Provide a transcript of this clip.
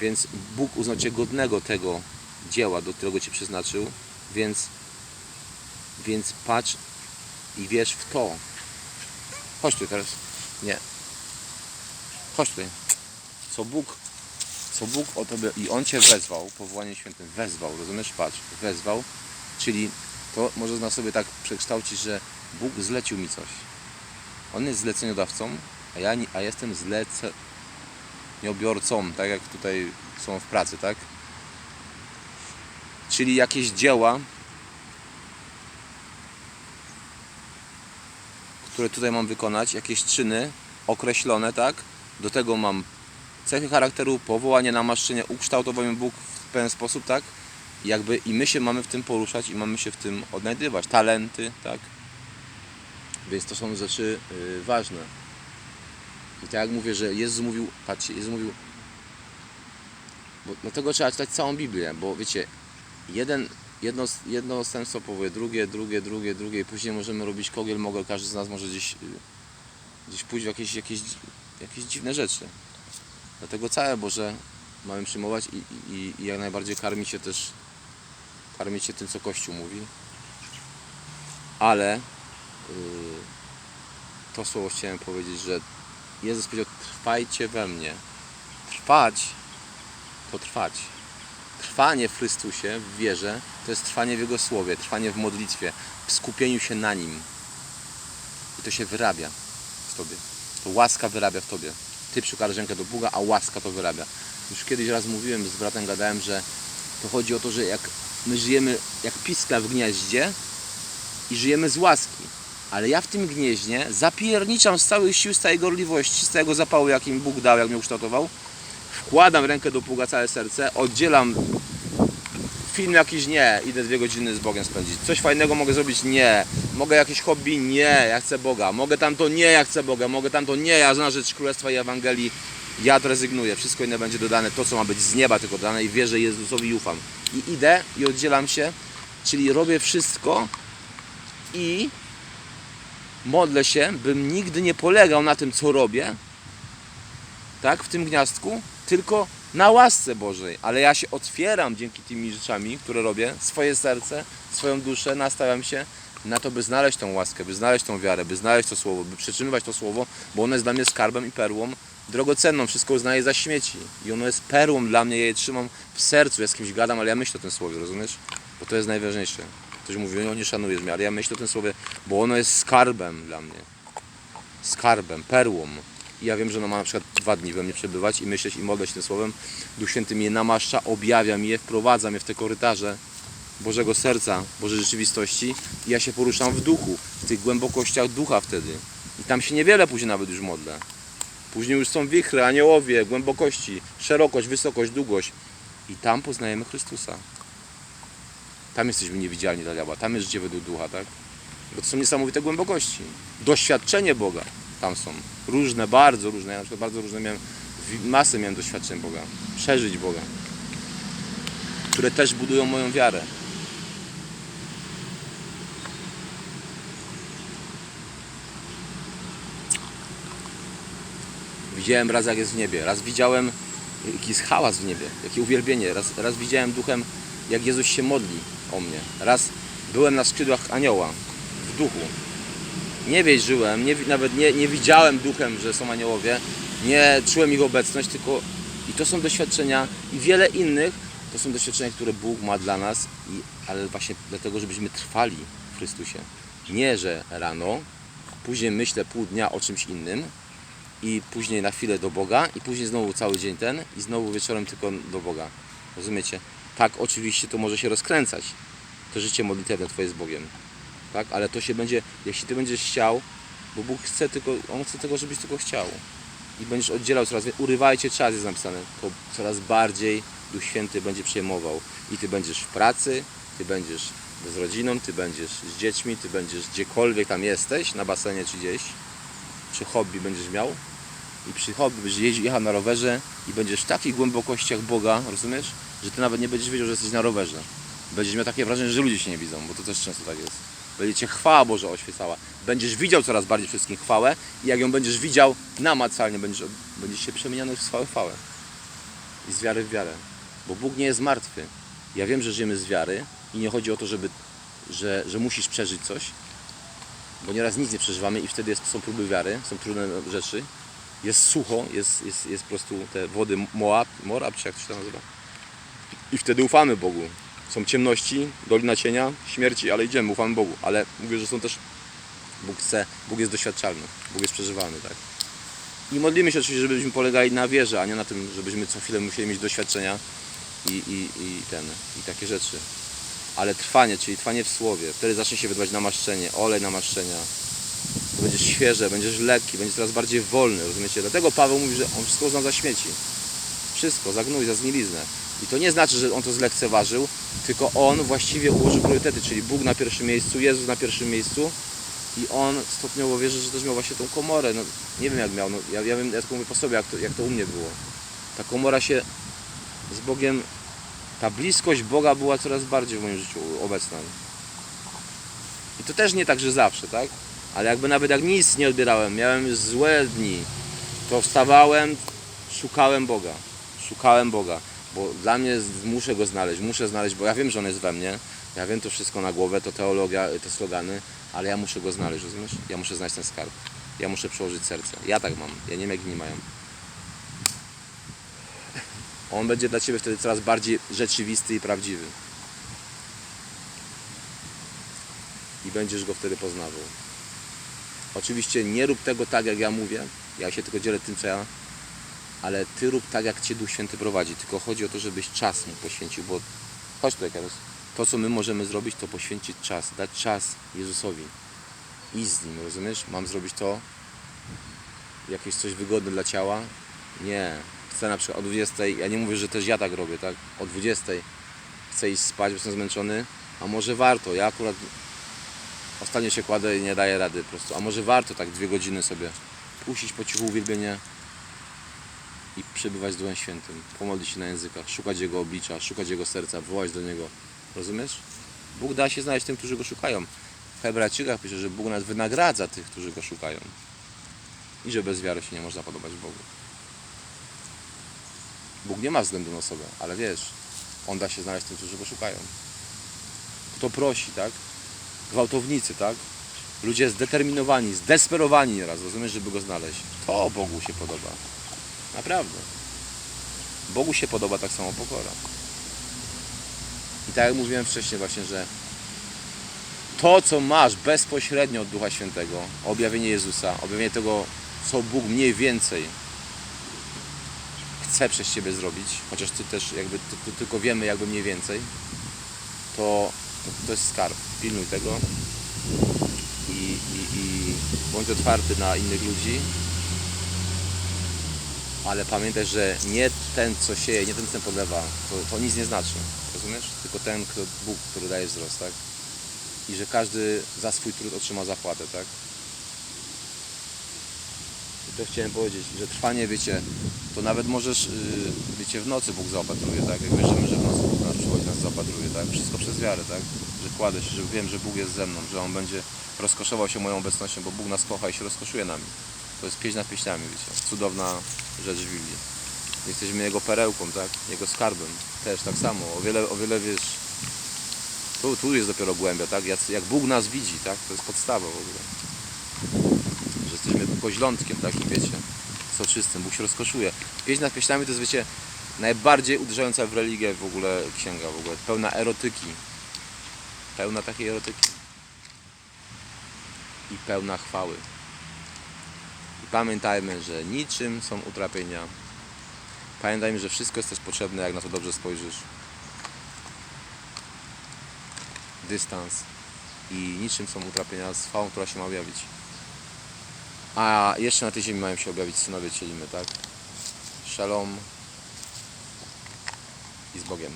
Więc Bóg uznał Cię godnego tego dzieła, do którego Cię przeznaczył, więc, więc patrz i wierz w to. Chodź tu teraz. Nie. Chodź tutaj. Co Bóg, co Bóg o Tobie i On Cię wezwał, powołaniem świętym, wezwał, rozumiesz? Patrz, wezwał, czyli to można sobie tak przekształcić, że Bóg zlecił mi coś. On jest zleceniodawcą, a ja, a jestem zleceniobiorcą, tak jak tutaj są w pracy, tak? Czyli jakieś dzieła, które tutaj mam wykonać, jakieś czyny określone, tak? Do tego mam cechy charakteru, powołanie, namaszczenie, ukształtował mnie Bóg w pewien sposób, tak? Jakby i my się mamy w tym poruszać i mamy się w tym odnajdywać. Talenty, tak? Więc to są rzeczy y, ważne. I tak jak mówię, że Jezus mówił, patrzcie, Jezus mówił, bo dlatego trzeba czytać całą Biblię, bo wiecie, jeden, jedno, jedno odstępstwo powołuje drugie, drugie, drugie, drugie i później możemy robić kogiel, mogel, każdy z nas może gdzieś, gdzieś pójść w jakieś, jakieś, jakieś dziwne rzeczy. Dlatego całe Boże mamy przyjmować i, i, i jak najbardziej karmić się też, karmić się tym, co Kościół mówi. Ale yy, to słowo chciałem powiedzieć, że Jezus powiedział, trwajcie we mnie. Trwać to trwać. Trwanie w Chrystusie, w wierze, to jest trwanie w Jego Słowie, trwanie w modlitwie, w skupieniu się na Nim. I to się wyrabia w Tobie. To łaska wyrabia w Tobie. Ty przykładasz rękę do Boga, a łaska to wyrabia. Już kiedyś raz mówiłem, z bratem gadałem, że to chodzi o to, że jak my żyjemy jak piskla w gnieździe i żyjemy z łaski. Ale ja w tym gnieźnie zapierniczam z całych sił, z całej gorliwości, z całego zapału, jaki mi Bóg dał, jak mnie ukształtował. Wkładam rękę do pługa, całe serce, oddzielam film jakiś, nie, idę dwie godziny z Bogiem spędzić. Coś fajnego mogę zrobić, nie. Mogę jakieś hobby, nie, ja chcę Boga. Mogę tamto, nie, ja chcę Boga. Mogę tamto, nie, ja na rzecz Królestwa i Ewangelii. Ja to rezygnuję, wszystko inne będzie dodane, to co ma być z nieba tylko dodane i wierzę Jezusowi i ufam. I idę i oddzielam się, czyli robię wszystko i modlę się, bym nigdy nie polegał na tym, co robię, tak, w tym gniazdku, tylko na łasce Bożej. Ale ja się otwieram dzięki tymi rzeczami, które robię, swoje serce, swoją duszę, nastawiam się na to, by znaleźć tą łaskę, by znaleźć tą wiarę, by znaleźć to słowo, by przetrzymywać to słowo, bo ono jest dla mnie skarbem i perłą drogocenną, wszystko uznaję za śmieci i ono jest perłą dla mnie, ja je trzymam w sercu, ja z kimś gadam, ale ja myślę o tym słowie, rozumiesz? Bo to jest najważniejsze. Ktoś mówi, no nie szanujesz mnie, ale ja myślę o tym słowie, bo ono jest skarbem dla mnie. Skarbem, perłą. I ja wiem, że ono ma na przykład dwa dni we mnie przebywać i myśleć i modleć tym słowem. Duch Święty mnie namaszcza, objawia mi je, wprowadza mnie w te korytarze Bożego serca, Bożej rzeczywistości i ja się poruszam w duchu, w tych głębokościach ducha wtedy. I tam się niewiele później nawet już modlę. Później już są wichry, aniołowie, głębokości, szerokość, wysokość, długość. I tam poznajemy Chrystusa. Tam jesteśmy niewidzialni dla diabła, tam jest życie według ducha, tak? Bo to są niesamowite głębokości. Doświadczenie Boga tam są. Różne, bardzo różne. Ja na przykład bardzo różne miałem, masę miałem doświadczeń Boga. Przeżyć Boga. Które też budują moją wiarę. Widziałem raz jak jest w niebie. Raz widziałem jaki jest hałas w niebie, jakie uwielbienie. Raz, raz widziałem duchem, jak Jezus się modli o mnie. Raz byłem na skrzydłach anioła w duchu. Nie wierzyłem, nie, nawet nie, nie widziałem duchem, że są aniołowie. Nie czułem ich obecność, tylko i to są doświadczenia i wiele innych. To są doświadczenia, które Bóg ma dla nas, i, ale właśnie dlatego, żebyśmy trwali w Chrystusie. Nie, że rano, później myślę pół dnia o czymś innym, i później na chwilę do Boga i później znowu cały dzień ten i znowu wieczorem tylko do Boga. Rozumiecie? Tak, oczywiście to może się rozkręcać. To życie modlitewne Twoje z Bogiem. Tak? Ale to się będzie, jeśli Ty będziesz chciał, bo Bóg chce tylko, On chce tego, żebyś tylko chciał. I będziesz oddzielał coraz więcej, urywajcie czas jest napisane, to coraz bardziej Duch Święty będzie przejmował. I Ty będziesz w pracy, Ty będziesz z rodziną, Ty będziesz z dziećmi, Ty będziesz gdziekolwiek tam jesteś, na basenie czy gdzieś, czy hobby będziesz miał i przy hobby będziesz jechał na rowerze i będziesz w takich głębokościach Boga, rozumiesz, że ty nawet nie będziesz wiedział, że jesteś na rowerze. Będziesz miał takie wrażenie, że ludzie się nie widzą, bo to też często tak jest. Będzie cię chwała Boża oświecała. Będziesz widział coraz bardziej wszystkim chwałę i jak ją będziesz widział namacalnie, będziesz, będziesz się przemieniany w chwałę chwałę. i z wiary w wiarę. Bo Bóg nie jest martwy. Ja wiem, że żyjemy z wiary i nie chodzi o to, żeby, że, że musisz przeżyć coś, bo nieraz nic nie przeżywamy i wtedy jest, są próby wiary, są trudne rzeczy. Jest sucho, jest, jest, jest po prostu te wody Moab, Morab, czy jak to się nazywa. I wtedy ufamy Bogu. Są ciemności, dolina cienia, śmierci, ale idziemy, ufamy Bogu. Ale mówię, że są też, Bóg chce, Bóg jest doświadczalny, Bóg jest przeżywalny, tak. I modlimy się oczywiście, żebyśmy polegali na wierze, a nie na tym, żebyśmy co chwilę musieli mieć doświadczenia i, i, i, ten, i takie rzeczy. Ale trwanie, czyli trwanie w słowie, wtedy zacznie się wydawać namaszczenie, olej namaszczenia. To będziesz świeże, będziesz lekki, będziesz coraz bardziej wolny, rozumiecie? Dlatego Paweł mówi, że on wszystko uzna za śmieci. Wszystko, za gnój, za zgniliznę. I to nie znaczy, że on to zlekceważył, tylko on właściwie ułożył priorytety, czyli Bóg na pierwszym miejscu, Jezus na pierwszym miejscu i on stopniowo wierzy, że też miał właśnie tą komorę. No, nie wiem jak miał, no, ja, ja wiem, ja tylko mówię po sobie, jak to, jak to u mnie było. Ta komora się z Bogiem, ta bliskość Boga była coraz bardziej w moim życiu obecna. I to też nie tak, że zawsze, tak? Ale jakby nawet jak nic nie odbierałem, miałem złe dni, to wstawałem, szukałem Boga. Szukałem Boga, bo dla mnie muszę Go znaleźć, muszę znaleźć, bo ja wiem, że On jest we mnie, ja wiem to wszystko na głowę, to teologia, te slogany, ale ja muszę Go znaleźć, rozumiesz? Ja muszę znaleźć ten skarb. Ja muszę przełożyć serce. Ja tak mam, ja nie wiem jak inni mają. On będzie dla Ciebie wtedy coraz bardziej rzeczywisty i prawdziwy. I będziesz Go wtedy poznawał. Oczywiście nie rób tego tak, jak ja mówię. Ja się tylko dzielę tym, co ja. Ale Ty rób tak, jak Cię Duch Święty prowadzi. Tylko chodzi o to, żebyś czas Mu poświęcił, bo chodź tutaj, Karol. To, co my możemy zrobić, to poświęcić czas. Dać czas Jezusowi. Iść z Nim, rozumiesz? Mam zrobić to, jakieś coś wygodne dla ciała? Nie. Chcę na przykład o 20, ja nie mówię, że też ja tak robię, tak? O 20 chcę iść spać, bo jestem zmęczony, a może warto, ja akurat ostatnio się kładę i nie daję rady po prostu, a może warto tak dwie godziny sobie puścić po cichu uwielbienie i przebywać z Duchem Świętym, pomodlić się na językach, szukać Jego oblicza, szukać Jego serca, wołać do Niego, rozumiesz? Bóg da się znaleźć tym, którzy Go szukają. W Hebrajczykach pisze, że Bóg nawet wynagradza tych, którzy Go szukają i że bez wiary się nie można podobać Bogu. Bóg nie ma względu na osobę, ale wiesz, On da się znaleźć tym, którzy Go szukają. Kto prosi, tak? Gwałtownicy, tak? Ludzie zdeterminowani, zdesperowani nieraz, rozumiesz, żeby Go znaleźć. To Bogu się podoba. Naprawdę. Bogu się podoba tak samo pokora. I tak jak mówiłem wcześniej właśnie, że to, co masz bezpośrednio od Ducha Świętego, objawienie Jezusa, objawienie tego, co Bóg mniej więcej chce przez Ciebie zrobić, chociaż Ty też jakby ty, ty, tylko wiemy jakby mniej więcej, to, to, to jest skarb. Pilnuj tego i, i, i bądź otwarty na innych ludzi, ale pamiętaj, że nie ten, co sieje, nie ten, co podlewa, to, to nic nie znaczy, rozumiesz? Tylko ten, kto, Bóg, który daje wzrost, tak? I że każdy za swój trud otrzyma zapłatę, tak? I to chciałem powiedzieć, że trwanie, wiecie, to nawet możesz, yy, wiecie, w nocy Bóg zaopatruje, tak? Jak wierzymy, że w nocy Bóg nas przychodzi, nas zaopatruje, tak? Wszystko przez wiarę, tak? Że kładę się, że wiem, że Bóg jest ze mną, że On będzie rozkoszował się moją obecnością, bo Bóg nas kocha i się rozkoszuje nami. To jest pieśń nad pieśniami, wiecie. Cudowna rzecz w Biblii. Jesteśmy Jego perełką, tak? Jego skarbem. Też tak samo. O wiele, o wiele wiesz... Tu, tu jest dopiero głębia, tak? Jak, jak Bóg nas widzi, tak? To jest podstawa w ogóle. Że jesteśmy koźlątkiem takim, wiecie, soczystym. Bóg się rozkoszuje. Pieśń nad pieśniami to jest, wiecie, najbardziej uderzająca w religię w ogóle księga w ogóle. Pełna erotyki. Pełna takiej erotyki. I pełna chwały. I pamiętajmy, że niczym są utrapienia. Pamiętajmy, że wszystko jest też potrzebne, jak na to dobrze spojrzysz. Dystans. I niczym są utrapienia z chwałą, która się ma objawić. A jeszcze na tej ziemi mają się objawić synowie cielimy, tak? Shalom i z Bogiem.